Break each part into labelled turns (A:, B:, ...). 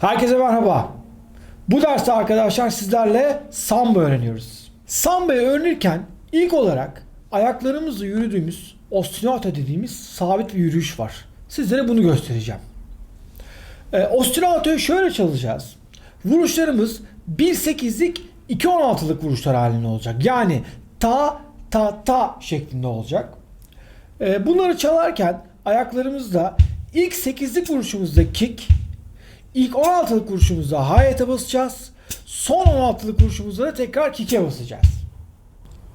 A: Herkese merhaba. Bu derste arkadaşlar sizlerle samba öğreniyoruz. Sambayı öğrenirken ilk olarak ayaklarımızla yürüdüğümüz ostinato dediğimiz sabit bir yürüyüş var. Sizlere bunu göstereceğim. E, ostinatoyu şöyle çalacağız. Vuruşlarımız 1-8'lik 2-16'lık vuruşlar halinde olacak. Yani ta ta ta şeklinde olacak. E, bunları çalarken ayaklarımızda ilk 8'lik vuruşumuzda kick, ilk 16'lık vuruşumuzda hayete basacağız. Son 16'lık vuruşumuzda da tekrar kick'e basacağız.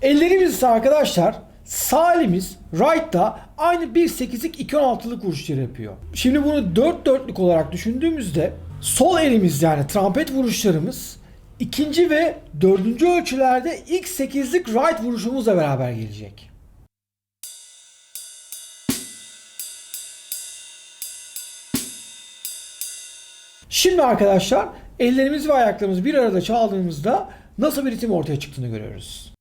A: Ellerimiz ise arkadaşlar sağ elimiz right'ta aynı 1-8'lik 2-16'lık vuruşları yapıyor. Şimdi bunu 4 dörtlük olarak düşündüğümüzde sol elimiz yani trompet vuruşlarımız ikinci ve dördüncü ölçülerde ilk 8'lik right vuruşumuzla beraber gelecek. Şimdi arkadaşlar ellerimiz ve ayaklarımız bir arada çaldığımızda nasıl bir ritim ortaya çıktığını görüyoruz.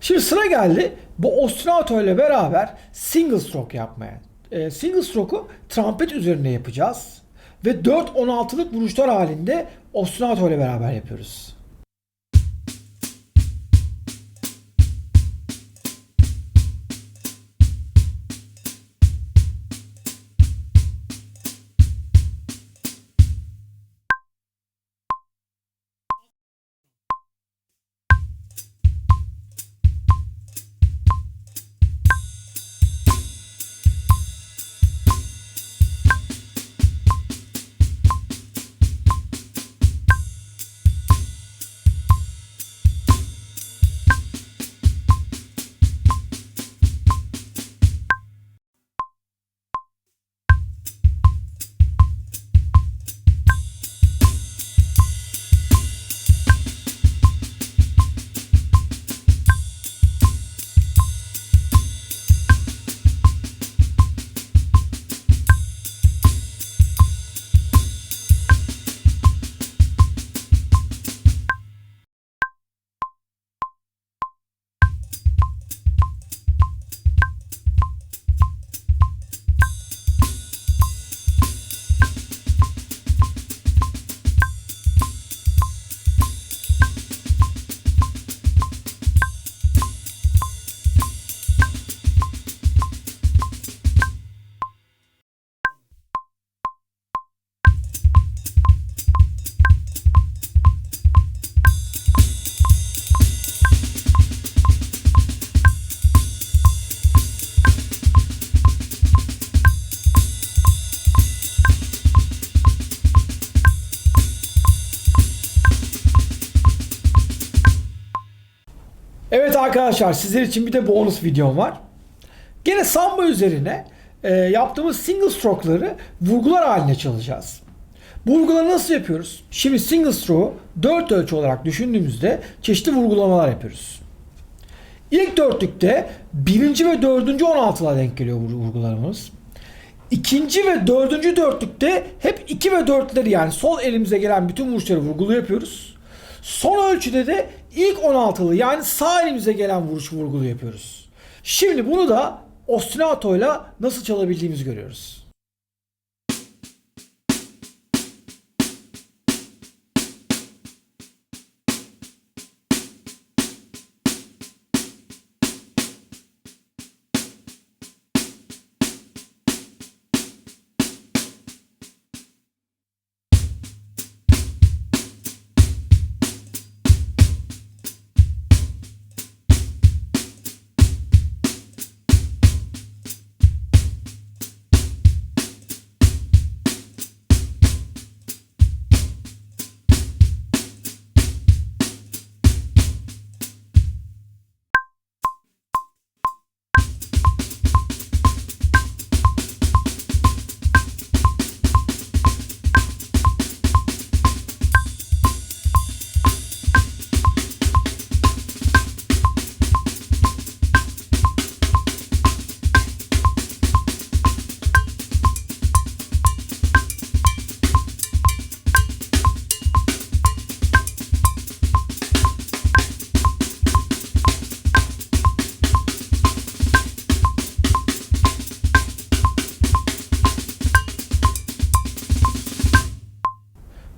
A: Şimdi sıra geldi bu ostinato ile beraber single stroke yapmaya. E, single stroke'u trompet üzerinde yapacağız. Ve 4-16'lık vuruşlar halinde ostinato ile beraber yapıyoruz. Arkadaşlar sizler için bir de bonus videom var. Gene samba üzerine e, yaptığımız single stroke'ları vurgular haline çalacağız. Bu vurguları nasıl yapıyoruz? Şimdi single stroke'u 4 ölçü olarak düşündüğümüzde çeşitli vurgulamalar yapıyoruz. İlk dörtlükte birinci ve dördüncü 16'lar denk geliyor vur- vurgularımız. İkinci ve dördüncü dörtlükte hep 2 ve dörtleri yani sol elimize gelen bütün vuruşları vurgulu yapıyoruz. Son ölçüde de ilk 16'lı yani sağ elimize gelen vuruş vurgulu yapıyoruz. Şimdi bunu da ostinatoyla nasıl çalabildiğimizi görüyoruz.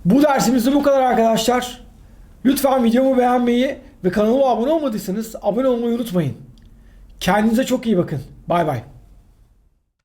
A: Bu dersimizde bu kadar arkadaşlar. Lütfen videomu beğenmeyi ve kanalıma abone olmadıysanız abone olmayı unutmayın. Kendinize çok iyi bakın. Bay bay.